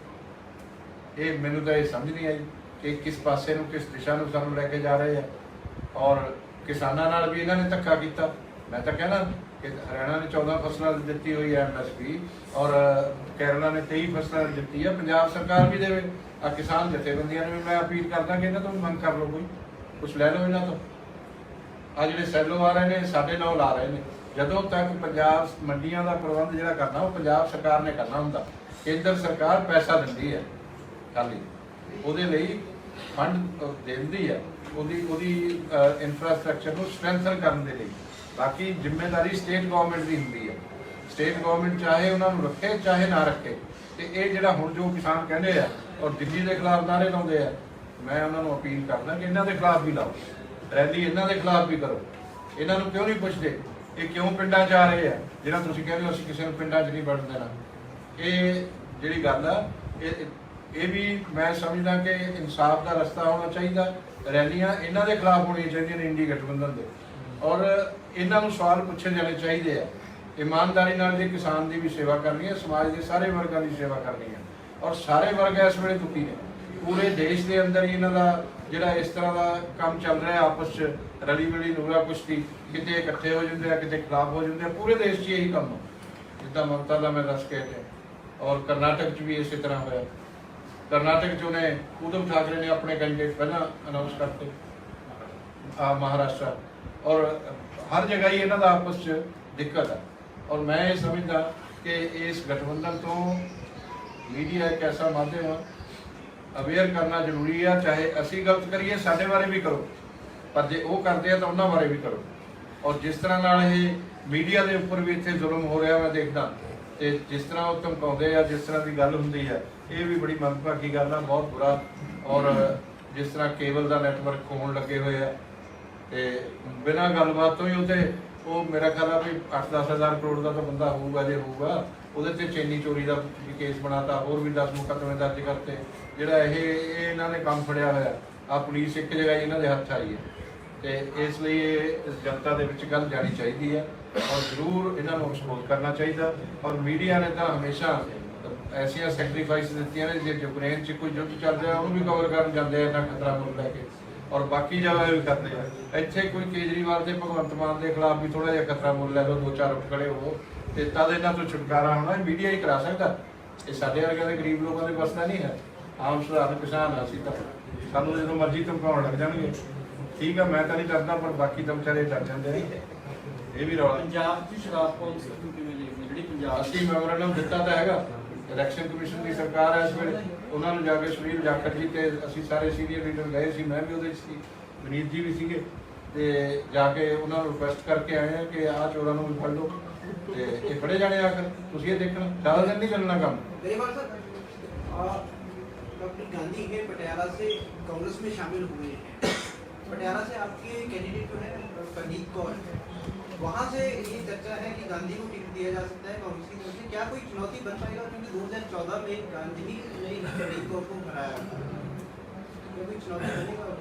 ਇਹ ਮੈਨੂੰ ਤਾਂ ਇਹ ਸਮਝ ਨਹੀਂ ਆਈ ਕਿ ਕਿਸ ਪਾਸੇ ਨੂੰ, ਕਿਸ ਦਿਸ਼ਾ ਨੂੰ ਸਾਨੂੰ ਲੈ ਕੇ ਜਾ ਰਹੇ ਆ। ਔਰ ਕਿਸਾਨਾਂ ਨਾਲ ਵੀ ਇਹਨਾਂ ਨੇ ਧੱਕਾ ਕੀਤਾ। ਮੈਂ ਤਾਂ ਕਹਿਣਾ ਕਿ ਹਰਿਆਣਾ ਨੇ 14 ਫਸਲਾਂ ਦਿੱਤੀ ਹੋਈ ਹੈ ਐਮਐਸਪੀ ਔਰ ਕੇਰਲਾ ਨੇ 23 ਫਸਲਾਂ ਦਿੱਤੀ ਹੈ ਪੰਜਾਬ ਸਰਕਾਰ ਵੀ ਦੇਵੇ। ਆ ਕਿਸਾਨ ਜਥੇਬੰਦੀਆਂ ਨੂੰ ਵੀ ਮੈਂ ਅਪੀਲ ਕਰਦਾ ਕਿ ਇਹਨਾਂ ਤੋਂ ਵੀ ਮੰਗ ਕਰ ਲਓ ਕੋਈ। ਕੁਝ ਲੈ ਲਓ ਇਹਨਾਂ ਤੋਂ। ਆ ਜਿਹੜੇ ਸੈਲੋ ਆ ਰਹੇ ਨੇ, ਸਾਡੇ ਨਾਲ ਲਾ ਰਹੇ ਨੇ। ਜਦੋਂ ਤੱਕ ਪੰਜਾਬ ਮੰਡੀਆਂ ਦਾ ਪ੍ਰਬੰਧ ਜਿਹੜਾ ਕਰਨਾ, ਉਹ ਪੰਜਾਬ ਸਰਕਾਰ ਨੇ ਕਰਨਾ ਹੁੰਦਾ। ਕੇਂਦਰ ਸਰਕਾਰ ਪੈਸਾ ਦਿੰਦੀ ਹੈ, ਖਾਲੀ। ਉਹਦੇ ਲਈ ਫੰਡ ਦਿੰਦੀ ਹੈ। ਉਹਦੀ ਉਹਦੀ ਇਨਫਰਾਸਟ੍ਰਕਚਰ ਨੂੰ ਸਟਰੈਂਥਨ ਕਰਨ ਦੇ ਲਈ। ਬਾਕੀ ਜ਼ਿੰਮੇਵਾਰੀ ਸਟੇਟ ਗਵਰਨਮੈਂਟ ਦੀ ਹੁੰਦੀ ਹੈ। ਸਟੇਟ ਗਵਰਨਮੈਂਟ ਚਾਹੇ ਉਹਨਾਂ ਨੂੰ ਰੱਖੇ, ਚਾਹੇ ਨਾ ਰੱਖੇ। ਤੇ ਇਹ ਜਿਹੜਾ ਹੁਣ ਜੋ ਕਿਸਾਨ ਕਹਿੰਦੇ ਆ ਔਰ ਦਿੱਲੀ ਦੇ ਖਿਲਾਫ ਨਾਰੇ ਲਾਉਂਦੇ ਆ, ਮੈਂ ਉਹਨਾਂ ਨੂੰ ਅਪੀਲ ਕਰਦਾ ਕਿ ਇਹਨਾਂ ਦੇ ਖਿਲਾਫ ਵੀ ਲਾਓ। ਰੈਲੀ ਇਹਨਾਂ ਦੇ ਖਿਲਾਫ ਵੀ ਕਰੋ। ਇਹਨਾਂ ਨੂੰ ਕਿਉਂ ਨਹੀਂ ਪੁੱਛਦੇ ਇਹ ਕਿਉਂ ਪਿੰਡਾਂ 'ਚ ਆ ਰਹੇ ਆ? ਜਿਹੜਾ ਤੁਸੀਂ ਕਹਿੰਦੇ ਹੋ, ਅਸੀਂ ਕਿਸੇ ਨੂੰ ਪਿੰਡਾਂ 'ਚ ਨਹੀਂ ਵੜਨ ਦੇਣਾ। ਇਹ ਜਿਹੜੀ ਗੱਲ ਆ, ਇਹ ਇਹ ਵੀ ਮੈਂ ਸਮਝਦਾ ਕਿ ਇਨਸਾਫ ਦਾ ਰਸਤਾ ਹੋਣਾ ਚਾਹੀਦਾ। ਰੈਲੀਆਂ ਇਹਨਾਂ ਦੇ ਖਿਲਾਫ ਹੋਣੀਆਂ ਚਾਹੀਦੀਆਂ ਨੇ ਇੰਡੀ ਗਠਬੰਧਨ ਦੇ। ਔਰ ਇਹਨਾਂ ਨੂੰ ਸਵਾਲ ਪੁੱਛੇ ਜਾਣੇ ਚਾਹੀਦੇ ਆ। ਇਮਾਨਦਾਰੀ ਨਾਲ ਜੇ ਕਿਸਾਨ ਦੀ ਵੀ ਸੇਵਾ ਕਰਨੀ ਹੈ, ਸਮਾਜ ਦੇ ਸਾਰੇ ਵਰਗਾਂ ਦੀ ਸੇਵਾ ਕਰਨੀ ਹੈ। ਔਰ ਸਾਰੇ ਵਰਗ ਇਸ ਵੇਲੇ ਦੁਖੀ ਨੇ। ਪੂਰੇ ਦੇਸ਼ ਦੇ ਅੰਦਰ ਹੀ ਇਹਨਾਂ ਦਾ ਜਿਹੜਾ ਇਸ ਤਰ੍ਹਾਂ ਦਾ ਕੰਮ ਚੱਲ ਰਿਹਾ ਆਪਸ 'ਚ ਰਲੀ ਮਿਲੀ ਨੂਰਾ ਕੁਸ਼ਤੀ, ਕਿਤੇ ਇਕੱਠੇ ਹੋ ਜਾਂਦੇ ਆ, ਕਿਤੇ ਖਿਲਾਫ ਹੋ ਜਾਂਦੇ ਆ, ਪੂਰੇ ਦੇਸ਼ 'ਚ ਇਹੀ ਕੰਮ ਜਿੱਦਾਂ ਮਮਤਾ ਦਾ ਮੈਂ ਦੱਸ ਕੇ ਹਟਿਆ। ਔਰ ਕਰਨਾਟਕ 'ਚ ਵੀ ਇਸੇ ਤਰ੍ਹਾਂ ਹੋਇਆ। ਕਰਨਾਟਕ 'ਚ ਉਹਨੇ ਉਦਮ ਠਾਕਰੇ ਨੇ ਆਪਣੇ ਕੈਂਡੀਡੇਟ ਪਹਿਲਾਂ ਅਨਾਉਂਸ ਕਰਤੇ। ਆ ਮਹਾਰਾਸ਼ਟਰ। ਔਰ ਹਰ ਜਗ੍ਹਾ ਹੀ ਇਹਨਾਂ ਦਾ ਆਪਸ 'ਚ ਦਿੱਕਤ ਹੈ ਔਰ ਮੈਂ ਇਹ ਸਮਝਦਾ ਕਿ ਇਸ ਗਠਬੰਧਨ ਤੋਂ ਮੀਡੀਆ ਇੱਕ ਐਸਾ ਮਾਧਿਅਮ ਆ ਅਵੇਅਰ ਕਰਨਾ ਜ਼ਰੂਰੀ ਆ, ਚਾਹੇ ਅਸੀਂ ਗਲਤ ਕਰੀਏ, ਸਾਡੇ ਬਾਰੇ ਵੀ ਕਰੋ। ਪਰ ਜੇ ਉਹ ਕਰਦੇ ਆ ਤਾਂ ਉਹਨਾਂ ਬਾਰੇ ਵੀ ਕਰੋ। ਔਰ ਜਿਸ ਤਰ੍ਹਾਂ ਨਾਲ ਇਹ ਮੀਡੀਆ ਦੇ ਉੱਪਰ ਵੀ ਇੱਥੇ ਜ਼ੁਲਮ ਹੋ ਰਿਹਾ, ਮੈਂ ਦੇਖਦਾ। ਤੇ ਜਿਸ ਤਰ੍ਹਾਂ ਉਹ ਧਮਕਾਉਂਦੇ ਆ, ਜਿਸ ਤਰ੍ਹਾਂ ਦੀ ਗੱਲ ਹੁੰਦੀ ਹੈ ਇਹ ਵੀ ਬੜੀ ਮੰਦਭਾਗੀ ਗੱਲ ਆ, ਬਹੁਤ ਬੁਰਾ। ਔਰ ਜਿਸ ਤਰ੍ਹਾਂ ਕੇਬਲ ਦਾ ਨੈਟਵਰਕ ਹੋਣ ਲੱਗੇ ਹੋਏ ਆ, ਤੇ ਬਿਨਾਂ ਗੱਲਬਾਤ ਤੋਂ ਹੀ ਉਹਤੇ ਉਹ ਮੇਰਾ ਖਿਆਲ ਆ ਵੀ 8-10 ਹਜ਼ਾਰ ਕਰੋੜ ਦਾ ਤਾਂ ਬੰਦਾ ਹੋਊਗਾ ਜੇ ਹੋਊਗਾ। ਉਹਦੇ ਤੇ ਚੈਨੀ ਚੋਰੀ ਦਾ ਵੀ ਕੇਸ ਬਣਾਤਾ, ਹੋਰ ਵੀ 10 ਮੁਕੱਦਮੇ ਦਰਜ ਕਰਤੇ। ਜਿਹੜਾ ਇਹ ਇਹ ਇਹਨਾਂ ਨੇ ਕੰਮ ਫੜਿਆ ਹੋਇਆ ਆ ਪੁਲਿਸ ਇੱਕ ਜਗ੍ਹਾ ਹੀ ਇਹਨਾਂ ਦੇ ਹੱਥ ਆਈ ਹੈ। ਤੇ ਇਸ ਲਈ ਇਹ ਜਨਤਾ ਦੇ ਵਿੱਚ ਗੱਲ ਜਾਣੀ ਚਾਹੀਦੀ ਹੈ ਔਰ ਜ਼ਰੂਰ ਇਹਨਾਂ ਨੂੰ ਐਕਸਪੋਜ਼ ਕਰਨਾ ਚਾਹੀਦਾ। ਔਰ ਮੀਡੀਆ ਨੇ ਤਾਂ ਹਮੇਸ਼ਾ ਐਸੀਆਂ ਸੈਕਰੀਫਾਈਸ ਦਿੱਤੀਆਂ ਨੇ, ਜੇ ਯੂਕਰੇਨ 'ਚ ਕੋਈ ਯੁੱਧ ਚੱਲ ਰਿਹਾ, ਉਹਨੂੰ ਵੀ ਕਵਰ ਕਰਨ ਜਾਂਦੇ ਆ ਇੰਨਾ ਖਤਰਾ ਮੁੱਲ ਲੈ ਕੇ। ਔਰ ਬਾਕੀ ਜਗ੍ਹਾ ਵੀ ਕਰਦੇ ਆ। ਇੱਥੇ ਕੋਈ ਕੇਜਰੀਵਾਲ ਦੇ ਭਗਵੰਤ ਮਾਨ ਦੇ ਖਿਲਾਫ ਵੀ ਥੋੜਾ ਜਿਹਾ ਖਤਰਾ ਮੁੱਲ ਲੈ ਲਓ, ਦੋ ਚਾਰ ਉੱਠ ਖੜੇ ਹੋਵੋ ਤੇ ਤਦ ਇਹਨਾਂ ਤੋਂ ਛੁਟਕਾਰਾ ਹੋਣਾ ਮੀਡੀਆ ਹੀ ਕਰਾ ਸਕਦਾ। ਇਹ ਸਾਡੇ ਵਰਗੇ ਦੇ ਗਰੀਬ ਲੋਕਾਂ ਦੇ ਬਸ ਦਾ ਨਹੀਂ ਹੈ। ਆਮ ਸਧਾਰਨ ਕਿਸਾਨ ਅਸੀਂ ਤਾਂ ਸਾਨੂੰ ਜਦੋਂ ਮਰਜ਼ੀ ਧਮਕਾਉਣ ਲੱਗ ਜਾਣਗੇ। ਠੀਕ ਆ ਮੈਂ ਤਾਂ ਨਹੀਂ ਡਰਦਾ ਪਰ ਬਾਕੀ ਤਾਂ ਵਿਚਾਰੇ ਡਰ ਜਾਂਦੇ ਨੇ। ਇਹ ਵੀ ਰੌਲਾ। ਪੰਜਾਬ 'ਚ ਸ਼ਰਾਬ ਪਾਲਿਸੀ ਨੂੰ ਕਿਵੇਂ ਦੇਖਦੇ? ਜਿਹੜੀ ਪੰਜਾਬ ਅਸੀਂ ਮੈਮੋਰੰਡਮ ਦਿੱਤਾ ਤਾਂ ਹੈਗਾ। ਇਲੈਕਸ਼ਨ ਕਮਿਸ਼ਨ ਦੀ ਸਰਕਾਰ ਹੈ ਇਸ ਵੇਲੇ। ਉਹਨਾਂ ਨੂੰ ਜਾ ਕੇ ਸੁਨੀਲ ਜਾਖੜ ਜੀ ਤੇ ਅਸੀਂ ਸਾਰੇ ਸੀਨੀਅਰ ਲੀਡਰ ਗਏ ਸੀ ਮੈਂ ਵੀ ਉਹਦੇ ਸੀ ਵਿਨੀਤ ਜੀ ਵੀ ਸੀਗੇ। ਤੇ ਜਾ ਕੇ ਉਹਨਾਂ ਨੂੰ ਰਿਕੁਐਸਟ ਕਰਕੇ ਆਏ ਆ ਕਿ ਆਹ ਚੋਰਾਂ ਨੂੰ ਵੀ ਫੜ ਲਓ। ਤੇ ਇਹ ਫੜੇ ਜਾਣੇ ਆਖਰ ਤੁਸੀਂ ਇਹ ਦੇਖਣਾ ਜ਼ਿਆਦਾ ਦਿਨ ਨਹੀਂ ਚੱਲਣਾ ਕੰਮ गरिमा सर डॉक्टर गांधी के पटियाला से कांग्रेस में शामिल हुए हैं पटियाला से आपके कैंडिडेट जो है प्रदीप कौर वहाँ से ये चर्चा है कि गांधी को टिकट दिया जा सकता है कांग्रेस की तरफ से क्या कोई चुनौती बन पाएगा क्योंकि 2014 में गांधी ने प्रदीप कौर को हराया क्या कोई चुनौती बनेगा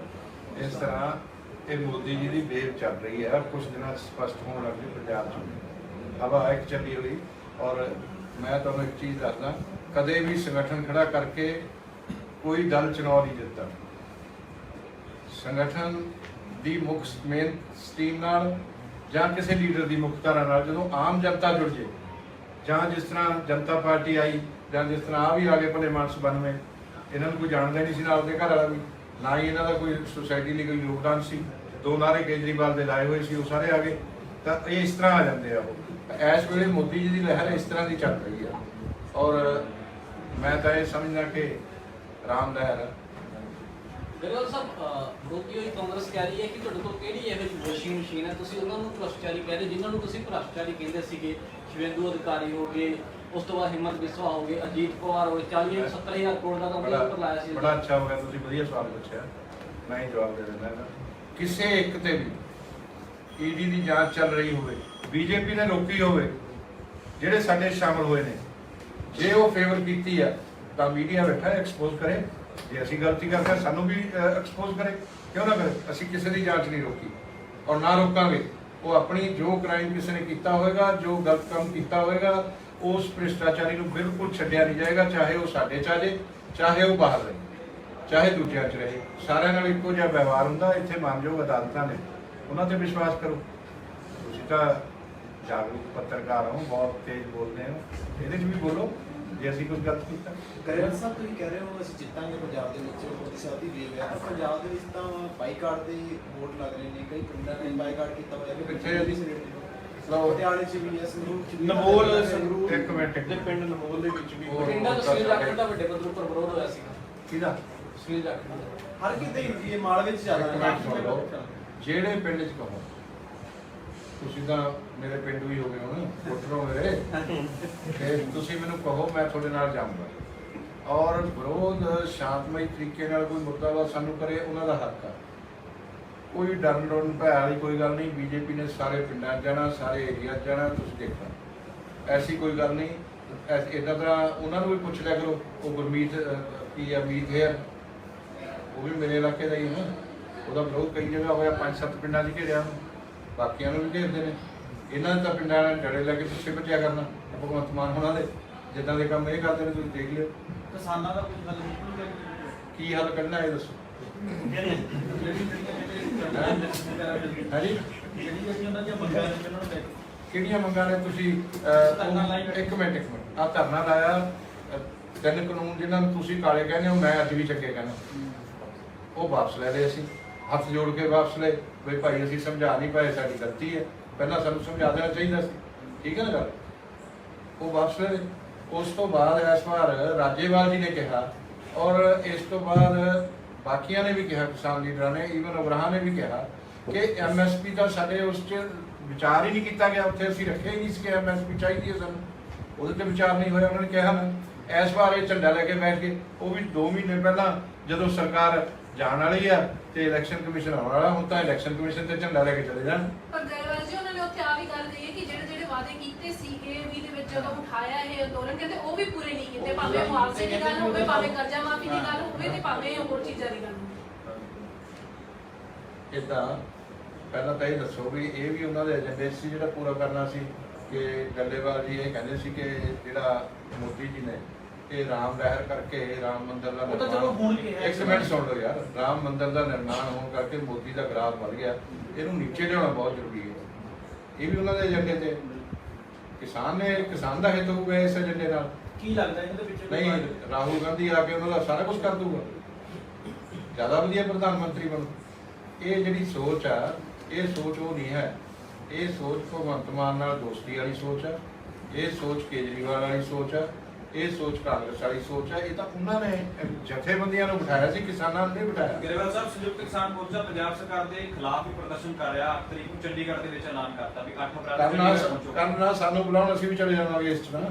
ਇਸ ਤਰ੍ਹਾਂ ਇਹ ਮੋਦੀ ਜੀ ਦੀ ਵੇਵ ਚੱਲ ਰਹੀ ਹੈ ਕੁਝ ਦਿਨਾਂ 'ਚ ਸਪਸ਼ਟ ਹੋਣ ਲੱਗ ਪਈ ਪੰਜਾਬ 'ਚ ਹਵਾ ਇੱਕ ਚੱਲੀ ਹੋਈ। ਔਰ ਮੈਂ ਤੁਹਾਨੂੰ ਇੱਕ ਚੀਜ਼ ਦੱਸਦਾ, ਕਦੇ ਵੀ ਸੰਗਠਨ ਖੜਾ ਕਰਕੇ ਕੋਈ ਦਲ ਚੁਣਾਵ ਨਹੀਂ ਜਿੱਤਦਾ ਸੰਗਠਨ ਦੀ ਮੁੱਖ ਮੇਨ ਸਟੀਮ ਨਾਲ ਜਾਂ ਕਿਸੇ ਲੀਡਰ ਦੀ ਮੁੱਖ ਧਾਰਾ ਨਾਲ ਜਦੋਂ ਆਮ ਜਨਤਾ ਜੁੜ ਜੇ, ਜਾਂ ਜਿਸ ਤਰ੍ਹਾਂ ਜਨਤਾ ਪਾਰਟੀ ਆਈ, ਜਾਂ ਜਿਸ ਤਰ੍ਹਾਂ ਆ ਵੀ ਆ ਗਏ ਭਲੇ ਮਾਨਸ 92 ਇਹਨਾਂ ਨੂੰ ਕੋਈ ਜਾਣਦਾ ਨਹੀਂ ਸੀ ਨਾਲ ਦੇ ਘਰ ਵਾਲਾ ਵੀ, ਨਾ ਹੀ ਇਹਨਾਂ ਦਾ ਕੋਈ ਸੁਸਾਇਟੀ ਲਈ ਕੋਈ ਯੋਗਦਾਨ ਸੀ। ਦੋ ਨਾਰੇ ਕੇਜਰੀਵਾਲ ਦੇ ਲਾਏ ਹੋਏ ਸੀ, ਉਹ ਸਾਰੇ ਆ ਗਏ। ਤਾਂ ਇਹ ਇਸ ਤਰ੍ਹਾਂ ਆ ਜਾਂਦੇ ਆ ਉਹ। ਇਸ ਵੇਲੇ ਮੋਦੀ ਜੀ ਦੀ ਲਹਿਰ ਇਸ ਤਰ੍ਹਾਂ ਦੀ ਚੱਲ ਰਹੀ ਆ। ਔਰ ਮੈਂ ਤਾਂ ਇਹ ਸਮਝਦਾ ਕਿ ਰਾਮ ਲਹਿਰ ਸਾਹਿਬ ਅਹ, ਰੋਕੀ ਹੋਈ ਕਾਂਗਰਸ ਕਹਿ ਰਹੀ ਹੈ ਕਿ ਤੁਹਾਡੇ ਕੋਲ ਕਿਹੜੀ ਇਹੋ ਜਿਹੀ ਵਾਸ਼ਿੰਗ ਮਸ਼ੀਨ ਹੈ? ਤੁਸੀਂ ਉਹਨਾਂ ਨੂੰ ਭ੍ਰਸ਼ਟਾਚਾਰੀ ਕਹਿ ਰਹੇ ਜਿਨ੍ਹਾਂ ਨੂੰ ਤੁਸੀਂ ਭ੍ਰਸ਼ਟਾਚਾਰੀ ਕਹਿੰਦੇ ਸੀਗੇ ਸ਼ਿਵੇਂਦੂ ਅਧਿਕਾਰੀ ਹੋ ਗਏ ਉਸ ਤੋਂ ਬਾਅਦ ਹਿੰਮਤ ਬਿਸਵਾ ਹੋ ਗਏ ਅਜੀਤ ਪਵਾਰ ਹੋ ਗਏ 40 70000 ਕਰੋੜ ਦਾ ਤਾਂ ਉਹਦੇ ਉੱਪਰ ਲਾਇਆ ਸੀ। ਬੜਾ ਅੱਛਾ ਹੋ ਗਿਆ ਤੁਸੀਂ ਵਧੀਆ ਸਵਾਲ ਪੁੱਛਿਆ। ਮੈਂ ਹੀ ਜਵਾਬ ਦੇ ਦਿੰਦਾ। ਕਿਸੇ ਇੱਕ ਤੇ ਵੀ ਈਡੀ ਦੀ ਜਾਂਚ ਚੱਲ ਰਹੀ ਹੋਵੇ। ਬੀਜੇਪੀ ਦੇ ਲੋਕੀ ਹੋਵੇ, ਜਿਹੜੇ ਸਾਡੇ 'ਚ ਸ਼ਾਮਲ ਹੋਏ ਨੇ, ਜੇ ਉਹ ਫੇਵਰ ਕੀਤੀ ਆ, ਤਾਂ ਮੀਡੀਆ ਬੈਠਾ ਐਕਸਪੋਜ਼ ਕਰੇ। ਜੇ ਅਸੀਂ ਗਲਤੀ ਕਰਦੇ ਹਾਂ ਸਾਨੂੰ ਵੀ ਐਕਸਪੋਜ਼ ਕਰੇ। ਕਿਉਂ ਨਾ ਕਰੇ? ਅਸੀਂ ਕਿਸੇ ਦੀ ਜਾਂਚ ਨਹੀਂ ਰੋਕੀ। ਔਰ ਨਾ ਰੋਕਾਂਗੇ। ਉਹ ਆਪਣੀ ਜੋ ਕ੍ਰਾਈਮ ਕਿਸੇ ਨੇ ਕੀਤਾ ਹੋਵੇਗਾ, ਜੋ ਗਲਤ ਕੰਮ ਕੀਤਾ ਹੋਵੇਗਾ, ਉਸ ਭ੍ਰਿਸ਼ਟਾਚਾਰੀ ਨੂੰ ਬਿਲਕੁਲ ਛੱਡਿਆ ਨਹੀਂ ਜਾਏਗਾ, ਚਾਹੇ ਉਹ ਸਾਡੇ ਚ ਆ ਜਾਏ ਚਾਹੇ ਉਹ ਬਾਹਰ ਰਹੇ, ਚਾਹੇ ਦੂਜਿਆਂ ਚ ਰਹੇ। ਸਾਰਿਆਂ ਨਾਲ ਇੱਕੋ ਜਿਹਾ ਵਿਵਹਾਰ ਹੁੰਦਾ, ਇੱਥੇ ਮਾਨਯੋਗ ਅਦਾਲਤਾਂ ਨੇ। ਉਹਨਾਂ ਤੇ ਵਿਸ਼ਵਾਸ ਕਰੋ। ਤੁਸੀਂ ਤਾਂ ਜਾਗਰੂਕ ਪੱਤਰਕਾਰ ਹੋ ਬਹੁਤ ਤੇਜ਼ ਬੋਲਦੇ ਹੋ। ਇਹਦੇ 'ਚ ਵੀ ਬੋਲੋ ਜੇ ਅਸੀਂ ਕੁਝ ਗਲਤ ਕੀਤਾ। ਗਰੇਵਾਲ ਸਾਹਿਬ ਤੁਸੀਂ ਕਹਿ ਰਹੇ ਹੋ ਅਸੀਂ ਜਿੱਤਾਂਗੇ ਪੰਜਾਬ ਦੇ ਵਿੱਚ ਮੋਦੀ ਸਾਹਿਬ ਦੀ ਵੇਵ ਹੈ। ਪੰਜਾਬ ਦੇ ਵਿੱਚ ਤਾਂ ਬਾਈਕਾਟ ਦੇ ਵੋਟ ਲੱਗ ਰਹੇ ਨੇ ਕਈ ਪਿੰਡਾਂ ਨੇ ਬਾਈਕਾਟ ਕੀਤਾ ਹੋਇਆ ਕਿ ਹੈ ਜੀ? ਲਓ। ਪਟਿਆਲੇ ਚ ਵੀ ਹੈ ਸੰਗਰੂਰ ਚ ਵੀ ਹੈ, ਨਮੋਲ ਸੰਗਰੂਰ ਇੱਕ ਮਿੰਟ ਦੇ ਪਿੰਡ ਨਮੋਲ ਦੇ ਵਿੱਚ ਵੀ ਬਠਿੰਡਾ ਤੋਂ ਸੁਨੀਲ ਜਾਖੜ ਦਾ ਵੱਡੇ ਪੱਧਰ ਉੱਪਰ ਵਿਰੋਧ ਹੋਇਆ ਸੀਗਾ? ਕਿਹਦਾ? ਜਾਖੜ ਦਾ ਹਰ ਕਿਤੇ ਹੀ ਹੁੰਦੀ ਹੈ ਮਾਲਵੇ ਚ ਜ਼ਿਆਦਾ। ਜਿਹੜੇ ਪਿੰਡ 'ਚ ਕਹੋ। ਤੁਸੀਂ ਤਾਂ ਮੇਰੇ ਪਿੰਡੂ ਹੀ ਹੋ ਗਏ ਹੁਣ ਪੁੱਟਰੋ ਮੇਰੇ। ਤੇ ਤੁਸੀਂ ਮੈਨੂੰ ਕਹੋ, ਮੈਂ ਤੁਹਾਡੇ ਨਾਲ ਜਾਊਂਗਾ। ਔਰ ਵਿਰੋਧ ਸ਼ਾਂਤਮਈ ਤਰੀਕੇ ਨਾਲ ਕੋਈ ਮੁੱਦਾ ਵਾ ਸਾਨੂੰ ਕਰੇ, ਉਹਨਾਂ ਦਾ ਹੱਕ ਆ। ਕੋਈ ਡਰਨ ਡਰਨ ਭੈ ਵਾਲੀ ਕੋਈ ਗੱਲ ਨਹੀਂ, ਬੀਜੇਪੀ ਨੇ ਸਾਰੇ ਪਿੰਡਾਂ 'ਚ ਜਾਣਾ, ਸਾਰੇ ਏਰੀਆ 'ਚ ਜਾਣਾ, ਤੁਸੀਂ ਦੇਖਣਾ। ਐਸੀ ਕੋਈ ਗੱਲ ਨਹੀਂ, ਐਸ ਇਦਾਂ ਦਾ ਉਹਨਾਂ ਨੂੰ ਵੀ ਪੁੱਛ ਲਿਆ ਕਰੋ, ਉਹ ਗੁਰਮੀਤ ਕੀ ਆ ਮੀਤ ਹੈ? ਉਹ ਵੀ ਮੇਰੇ ਇਲਾਕੇ ਦਾ ਹੀ ਹੈ ਉਹਦਾ ਵਿਰੋਧ ਕਈ ਜਗ੍ਹਾ ਹੋਇਆ, ਪੰਜ ਸੱਤ ਪਿੰਡਾਂ 'ਚ ਘੇਰਿਆ ਬਾਕੀਆਂ ਨੂੰ ਵੀ ਘੇਰਦੇ ਨੇ। ਇਹਨਾਂ ਦੇ ਤਾਂ ਪਿੰਡਾਂ ਨੇ ਡੜੇ ਲੈ ਕੇ ਪਿੱਛੇ ਭੱਜਿਆ ਕਰਨਾ ਭਗਵੰਤ ਮਾਨ ਹੋਣਾ ਦੇ। ਜਿੱਦਾਂ ਦੇ ਕੰਮ ਇਹ ਕਰਦੇ ਨੇ ਤੁਸੀਂ ਦੇਖ ਲਿਓ। ਕਿਸਾਨਾਂ ਦਾ ਕੁਝ ਹੱਲ ਨਿਕਲੂਗਾ ਕੀ ਹੱਲ ਕੱਢਣਾ ਇਹ ਦੱਸੋ। ਹਾਂਜੀ? ਕਿਹੜੀਆਂ ਮੰਗਾਂ ਨੇ ਤੁਸੀਂ। ਇੱਕ ਮਿੰਟ ਇੱਕ ਮਿੰਟ। ਆ ਧਰਨਾ ਲਾਇਆ ਤਿੰਨ ਕਾਨੂੰਨ ਜਿਨ੍ਹਾਂ ਨੂੰ ਤੁਸੀਂ ਕਾਲੇ ਕਹਿੰਦੇ ਹੋ ਮੈਂ ਅੱਜ ਵੀ ਚੰਗੇ ਕਹਿੰਦਾ। ਉਹ ਵਾਪਸ ਲੈ ਲਏ ਅਸੀਂ। ਹੱਥ ਜੋੜ ਕੇ ਵਾਪਸ ਲਏ ਵੀ ਭਾਈ ਅਸੀਂ ਸਮਝਾ ਨਹੀਂ ਪਾਏ, ਸਾਡੀ ਗਲਤੀ ਹੈ। ਪਹਿਲਾਂ ਸਾਨੂੰ ਸਮਝਾ ਦੇਣਾ ਚਾਹੀਦਾ ਸੀ। ਠੀਕ ਹੈ ਨਾ ਗੱਲ? ਉਹ ਵਾਪਸ ਲੈ ਲਏ। ਉਸ ਤੋਂ ਬਾਅਦ ਇਸ ਵਾਰ ਰਾਜੇਵਾਲ ਜੀ ਨੇ ਕਿਹਾ ਔਰ ਇਸ ਤੋਂ ਬਾਅਦ ਬਾਕੀਆਂ ਨੇ ਵੀ ਕਿਹਾ, ਕਿਸਾਨ ਲੀਡਰਾਂ ਨੇ ਈਵਨ ਉਗਰਾਹਾਂ ਨੇ ਵੀ ਕਿਹਾ ਕਿ ਐਮਐਸਪੀ ਦਾ ਸਾਡੇ ਉਸ 'ਚ ਵਿਚਾਰ ਹੀ ਨਹੀਂ ਕੀਤਾ ਗਿਆ। ਉੱਥੇ ਅਸੀਂ ਰੱਖਿਆ ਹੀ ਨਹੀਂ ਸੀ ਕਿ ਐਮਐਸਪੀ ਚਾਹੀਦੀ ਹੈ ਸਾਨੂੰ। ਉਹਦੇ ਤੇ ਵਿਚਾਰ ਨਹੀਂ ਹੋਇਆ, ਉਹਨਾਂ ਨੇ ਕਿਹਾ ਨਾ। ਇਸ ਵਾਰ ਇਹ ਝੰਡਾ ਲੈ ਕੇ ਬੈਠ ਕੇ ਉਹ ਵੀ 2 ਮਹੀਨੇ ਪਹਿਲਾਂ ਜਦੋਂ ਸਰਕਾਰ ਜਾਣ ਵਾਲੀ ਆ ਤੇ ਇਲੈਕਸ਼ਨ ਕਮਿਸ਼ਨ ਆਉਣ ਵਾਲਾ ਹੁਣ ਤਾਂ ਇਲੈਕਸ਼ਨ ਕਮਿਸ਼ਨ ਤੇ ਝੰਡਾ ਲੈ ਕੇ ਚਲੇ ਜਾਣ। ਪਰ ਗਰੇਵਾਲ ਜੀ ਉਹਨਾਂ ਨੇ ਉੱਥੇ ਆ ਵੀ ਗੱਲ ਕਹੀ ਹੈ ਕਿ ਜਿਹੜੇ ਜਿਹੜੇ ਵਾਅਦੇ ਕੀਤੇ ਸੀਗੇ ਵੀ ਦੇ ਵਿੱਚ ਜਦੋਂ ਉਠਾਇਆ ਇਹ ਅੰਦੋਲਨ ਕਹਿੰਦੇ ਉਹ ਵੀ ਪੂਰੇ ਨਹੀਂ ਕੀਤੇ ਭਾਵੇਂ ਮੁਆਵਜ਼ੇ ਦੀ ਗੱਲ ਹੋਵੇ ਭਾਵੇਂ ਕਰਜ਼ਾ ਮਾਫੀ ਦੀ ਗੱਲ ਹੋਵੇ ਤੇ ਭਾਵੇਂ ਹੋਰ ਚੀਜ਼ਾਂ ਦੀ ਗੱਲ ਹੋਵੇ। ਇਦਾਂ ਪਹਿਲਾਂ ਤਾਂ ਇਹ ਦੱਸੋ ਵੀ ਇਹ ਵੀ ਉਹਨਾਂ ਦੇ ਏਜੰਡੇ ਸੀ ਜਿਹੜਾ ਪੂਰਾ ਕਰਨਾ ਸੀ ਕਿ ਡੱਲੇਵਾਲ ਜੀ ਇਹ ਕਹਿੰਦੇ ਸੀ ਕਿ ਜਿਹੜਾ ਮੋਦੀ ਜੀ ਨੇ ਇਹ ਰਾਮ ਲਹਿਰ ਕਰਕੇ ਰਾਮ ਮੰਦਿਰ ਦਾ ਉਹ ਤਾਂ ਚਲੋ ਹੁਣ ਕਿਹਾ ਇੱਕ ਮਿੰਟ ਸੁਣ ਲਓ ਯਾਰ ਰਾਮ ਮੰਦਿਰ ਦਾ ਨਿਰਮਾਣ ਹੋਣ ਕਰਕੇ ਮੋਦੀ ਦਾ ਗ੍ਰਾਫ ਵੱਧ ਗਿਆ। ਇਹਨੂੰ ਨੀਚੇ ਲਿਆਉਣਾ ਬਹੁਤ ਜ਼ਰੂਰੀ ਹੈ। ਇਹ ਵੀ ਉਹਨਾਂ ਦੇ ਏਜੰਡੇ ਤੇ। ਕਿਸਾਨ ਨੇ ਕਿਸਾਨ ਦਾ ਹਿੱਤ ਹੋਊਗਾ ਇਸ ਏਜੰਡੇ ਨਾਲ। ਕੀ ਲੱਗਦਾ ਇਹਦੇ ਵਿੱਚ ਨਹੀਂ ਰਾਹੁਲ ਗਾਂਧੀ ਆ ਕੇ ਉਹਨਾਂ ਦਾ ਸਾਰਾ ਕੁਝ ਕਰ ਦੂਗਾ। ਜ਼ਿਆਦਾ ਵਧੀਆ ਪ੍ਰਧਾਨ ਮੰਤਰੀ ਬਣੂ। ਇਹ ਜਿਹੜੀ ਸੋਚ ਆ ਇਹ ਸੋਚ ਉਹ ਨਹੀਂ ਹੈ। ਇਹ ਸੋਚ ਭਗਵੰਤ ਮਾਨ ਨਾਲ ਦੋਸਤੀ ਵਾਲੀ ਸੋਚ ਆ। ਇਹ ਸੋਚ ਕੇਜਰੀਵਾਲ ਵਾਲੀ ਸੋਚ ਆ। ਇਹ ਸੋਚ ਕਾਂਗਰਸ ਵਾਲੀ ਸੋਚ ਆ ਇਹ ਤਾਂ ਉਹਨਾਂ ਨੇ ਜਥੇਬੰਦੀਆਂ ਨੂੰ ਬਿਠਾਇਆ ਸੀ ਕਿਸਾਨਾਂ ਨੂੰ ਨਹੀਂ ਬਿਠਾਇਆ। ਗਰੇਵਾਲ ਸਾਹਿਬ ਸੰਯੁਕਤ ਕਿਸਾਨ ਮੋਰਚਾ ਪੰਜਾਬ ਸਰਕਾਰ ਦੇ ਖਿਲਾਫ ਵੀ ਪ੍ਰਦਰਸ਼ਨ ਕਰ ਰਿਹਾ 8 ਤਰੀਕ ਨੂੰ ਚੰਡੀਗੜ੍ਹ ਦੇ ਵਿੱਚ ਐਲਾਨ ਕਰਤਾ ਵੀ 8 ਅਪ੍ਰੈਲ ਕਰਨਾ ਸਾਨੂੰ ਬੁਲਾਉਣ ਅਸੀਂ ਵੀ ਚਲੇ ਜਾਵਾਂਗੇ ਇਸ ਤਰ੍ਹਾਂ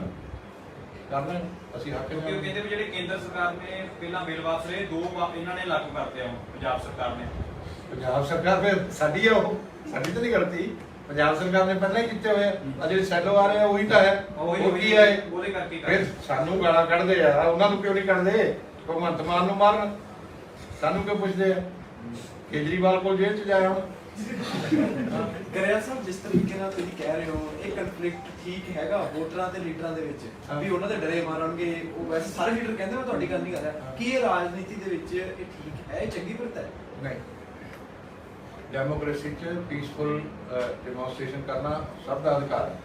ਕਰਨਾ ਅਸੀਂ ਹੱਕ ਕਿਉਂਕਿ ਉਹ ਕਹਿੰਦੇ ਵੀ ਜਿਹੜੇ ਕੇਂਦਰ ਸਰਕਾਰ ਨੇ ਪਹਿਲਾਂ ਬਿੱਲ ਵਾਪਸ ਲਏ ਦੋ ਇਹਨਾਂ ਨੇ ਲਾਗੂ ਕਰਤੇ ਆ ਪੰਜਾਬ ਸਰਕਾਰ ਨੇ। ਪੰਜਾਬ ਸਰਕਾਰ ਫਿਰ ਸਾਡੀ ਹੈ ਉਹ ਸਾਡੀ ਤਾਂ ਨਹੀਂ ਕਰਦੀ ਪੰਜਾਬ ਸਰਕਾਰ ਨੇ ਪਹਿਲਾਂ ਹੀ ਕੀਤੇ ਹੋਏ ਆ। ਜਿਹੜੇ ਸੈਲੋ ਆ ਰਹੇ ਆ ਉਹੀ ਤਾਂ ਹੈ। ਉਹੀ- ਕੀ ਹੈ ਉਹਦੇ ਕਰਕੇ ਕਰ ਫਿਰ ਸਾਨੂੰ ਗਾਲਾਂ ਕੱਢਦੇ ਆ। ਉਹਨਾਂ ਨੂੰ ਕਿਉਂ ਨਹੀਂ ਕੱਢਦੇ? ਭਗਵੰਤ ਮਾਨ ਨੂੰ ਮਾਰਨ। ਸਾਨੂੰ ਕਿਉਂ ਪੁੱਛਦੇ ਆ? ਕੇਜਰੀਵਾਲ ਕੋਲ ਜੇਲ੍ਹ ਚ ਜਾਇਆ ਹੁਣ। ਗਰੇਵਾਲ ਸਾਹਿਬ ਜਿਸ ਤਰੀਕੇ ਨਾਲ ਤੁਸੀਂ ਕਹਿ ਰਹੇ ਹੋ ਇਹ ਕੰਫਲਿਕਟ ਠੀਕ ਹੈਗਾ ਵੋਟਰਾਂ ਤੇ ਲੀਡਰਾਂ ਦੇ ਵਿੱਚ ਹਾਂ। ਵੀ ਉਹਨਾਂ ਦੇ ਡਰੇ ਮਾਰਨਗੇ ਉਹ ਵੈਸੇ ਸਾਰੇ ਲੀਡਰ ਕਹਿੰਦੇ ਮੈਂ ਤੁਹਾਡੀ ਗੱਲ ਨਹੀਂ ਕਰ ਰਿਹਾ। ਹਾਂ। ਕੀ ਇਹ ਰਾਜਨੀਤੀ ਦੇ ਵਿੱਚ ਇਹ ਠੀਕ ਹੈ ਇਹ ਚੰਗੀ ਪ੍ਰਥਾ ਹੈ? ਨਹੀਂ। ਡੈਮੋਕ੍ਰੇਸੀ ਚ ਪੀਸਫੁਲ ਡੈਮੋਨਸਟ੍ਰੇਸ਼ਨ ਕਰਨਾ ਸਭ ਦਾ ਅਧਿਕਾਰ ਹੈ।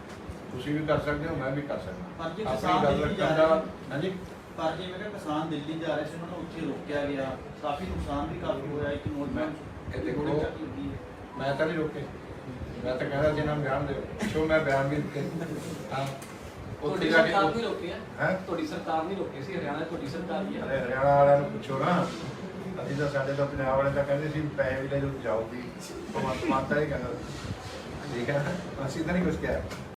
ਤੁਸੀਂ ਵੀ ਕਰ ਸਕਦੇ ਹੋ ਮੈਂ ਵੀ ਕਰ ਸਕਦਾ। ਪਰ ਜੇ ਕਿਸਾਨ ਦਿੱਲੀ ਜਾ ਰਹੇ ਹਾਂਜੀ? ਪਰ ਜੇ ਮੈਂ ਕਿਹਾ ਕਿਸਾਨ ਦਿੱਲੀ ਜਾ ਰਹੇ ਸੀ ਉਹਨਾਂ ਨੂੰ ਉੱਥੇ ਰੋਕਿਆ ਗਿਆ। ਕਾਫੀ ਨੁਕਸਾਨ ਵੀ ਕਾਫੀ ਹੋਇਆ ਇੱਕ ਨੋਟਬੈਂਕ ਇਹ ਦੇਖੋ, ਮੈਂ ਤਾਂ ਨਹੀਂ ਰੋਕੇ ਮੈਂ ਤਾਂ ਕਹਿੰਦਾ ਜਿਹਨਾਂ ਨੂੰ ਬਿਆਨ ਦਿਓ ਪਿੱਛੋਂ ਮੈਂ ਬਿਆਨ ਵੀ ਦਿੱਤੇ? ਹਾਂ। ਉੱਥੇ ਤੁਹਾਡੀ ਜਾ ਕੇ ਸਰਕਾਰ ਨਹੀਂ ਰੋਕੀ ਹੈ? ਹੈਂ? ਤੁਹਾਡੀ ਸਰਕਾਰ ਨਹੀਂ ਰੋਕੀ ਸੀ ਹਰਿਆਣਾ ਤੁਹਾਡੀ ਸਰਕਾਰ ਹੀ ਹੈ। ਹਰਿਆਣਾ ਵਾਲਿਆਂ ਨੂੰ ਪੁੱਛੋ ਨਾ। ਅਸੀਂ ਤਾਂ ਸਾਡੇ ਤਾਂ ਪੰਜਾਬ ਵਾਲੇ ਤਾਂ ਕਹਿੰਦੇ ਸੀ, ਪੈਸੇ ਵੀ ਲੈ ਜਾਓ ਜਾਓ ਵੀ। ਭਗਵੰਤ ਮਾਨ ਤਾਂ ਇਹ ਕਹਿੰਦਾ ਸੀ। ਠੀਕ ਹੈ ਅਸੀਂ ਤਾਂ ਨਹੀਂ ਕੁਝ ਕਿਹਾ।